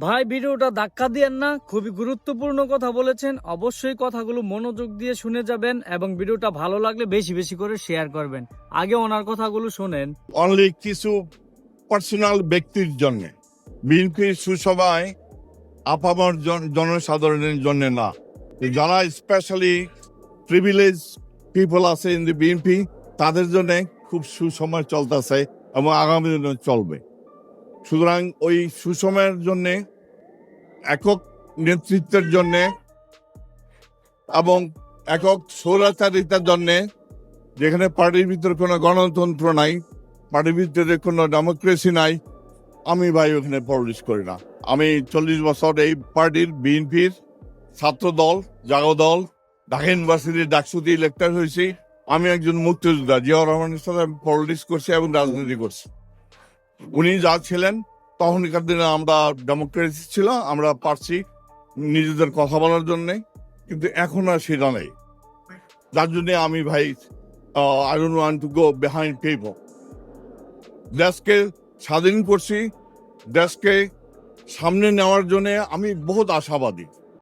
ভাই, ভিডিওটা ধাক্কা দিয়েন না, খুবই গুরুত্বপূর্ণ কথা বলেছেন, অবশ্যই কথাগুলো মনোযোগ দিয়ে শুনে যাবেন এবং ভিডিওটা ভালো লাগলে বেশি বেশি করে শেয়ার করবেন। আগে ওনার কথাগুলো শোনেন। অনলি কিছু পার্সোনাল ব্যক্তির জন্য। বিএনপির সুসভায় আপামর জন- জনসাধারণের জন্য না। যারা স্পেশালি প্রিভিলেজ পিপল আছে ইন দি বিএনপি তাদের জন্য খুব সুসময় চলতেছে এবং আগামী দিনে চলবে। সুতরাং ওই সুষমের জন্য, একক নেতৃত্বের জন্য এবং একক সৌরাচারিতার জন্যে, যেখানে পার্টির ভিতরে কোনো গণতন্ত্র নাই, পার্টির ভিতরে কোনো ডেমোক্রেসি নাই, আমি ভাই ওখানে পলিশ করি না। আমি চল্লিশ বছর এই পার্টির বিএনপির ছাত্র দল জাগো দল ঢাকা ইউনিভার্সিটির ডাকসুতি ইলেক্টার হয়েছি। আমি একজন মুক্তিযোদ্ধা জিয়া রহমানের সাথে পলিটিক্স করছি এবং রাজনীতি করছি। উনি যা ছিলেন, তখনকার দিনে আমরা ডেমোক্রেসি ছিল, আমরা পারছি নিজেদের কথা বলার জন্যে, কিন্তু এখন আর সেটা নেই। যার জন্যে আমি ভাই I want to go behind people দেশকে স্বাধীন করছি, দেশকে সামনে নেওয়ার জন্যে আমি বহুত আশাবাদী।